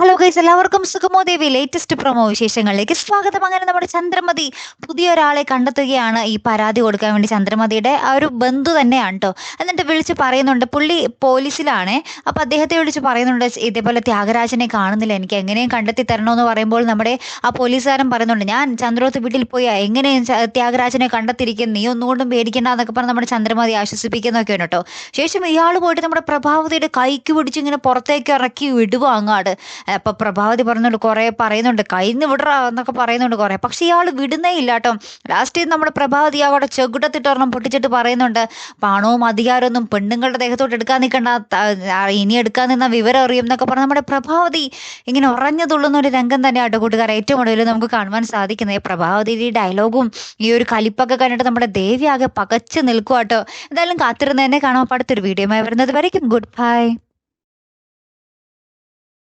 Hello guys എല്ലാവർക്കും സുഗമോ ദേവി latest promo വിശേഷങ്ങളിലേക്ക് സ്വാഗതം. അങ്ങനെ നമ്മുടെ ചന്ദ്രമതി പുതിയ ഒരാളെ കണ്ടെത്തുകയാണ്. ഈ പരാതി കൊടുക്കാൻ വേണ്ടി ചന്ദ്രമതിയുടെ ആ ഒരു ബന്ധു തന്നെയാണ് കേട്ടോ എന്നിട്ട് വിളിച്ച് പറയുന്നുണ്ട് പുള്ളി പോലീസിലാണ്. അപ്പോൾ അദ്ദേഹത്തെ വിളിച്ച് പറയുന്നുണ്ട് ഇതേപോലെ ത്യാഗരാജനെ കാണുന്നില്ല. എനിക്ക് എങ്ങനെയും കണ്ടെത്തി തരണമെന്ന് പറയുമ്പോൾ നമ്മുടെ ആ പോലീസുകാരൻ പറയുന്നുണ്ട് ഞാൻ ചന്ദ്രോത്ത് വീട്ടിൽ പോയി എങ്ങനെയും ത്യാഗരാജനെ കണ്ടെത്തിയിരിക്കും. നീ ഒന്നുകൊണ്ടും പേടിക്കേണ്ട എന്നൊക്കെ പറഞ്ഞ് നമ്മുടെ ചന്ദ്രമതി ആശ്വസിപ്പിക്കുന്നൊക്കെയാണ് കേട്ടോ ശേഷം ഇയാൾ പോയിട്ട് നമ്മുടെ പ്രഭാവതിയുടെ കൈക്ക് പിടിച്ച് ഇങ്ങനെ പുറത്തേക്ക് ഇറക്കി വിടുക അങ്ങാട് അപ്പൊ പ്രഭാവതി പറയുന്നുണ്ട് കുറെ പറയുന്നുണ്ട്. കൈന്ന് വിടറ എന്നൊക്കെ പറയുന്നുണ്ട് കുറെ. പക്ഷെ ഇയാൾ വിടുന്നേ ഇല്ല കേട്ടോ. ലാസ്റ്റ് നമ്മുടെ പ്രഭാവതി അവിടെ ചെകുടത്തിട്ടൊരെണ്ണം പൊട്ടിച്ചിട്ട് പറയുന്നുണ്ട്. പണവും അധികാരമൊന്നും പെണ്ണുങ്ങളുടെ ദേഹത്തോട്ട് എടുക്കാൻ നിൽക്കണ്ട. ഇനി എടുക്കാൻ നിന്ന വിവരം അറിയും എന്നൊക്കെ പറഞ്ഞ് നമ്മുടെ പ്രഭാവതി ഇങ്ങനെ ഉറഞ്ഞു തുള്ളുന്ന ഒരു രംഗം തന്നെയാട്ടോ കൂട്ടുകാർ ഏറ്റവും ഒടുവിൽ നമുക്ക് കാണുവാൻ സാധിക്കുന്നത് ഈ പ്രഭാവതിയുടെ ഡയലോഗും ഈ ഒരു കലിപ്പൊക്കെ കണ്ടിട്ട് നമ്മുടെ ദേവി ആകെ പകച്ചു നിൽക്കുക കേട്ടോ. എന്തായാലും കാത്തിരുന്ന് തന്നെ കാണാം അടുത്തൊരു വീഡിയോ വരുന്നത് വരയ്ക്കും. Good bye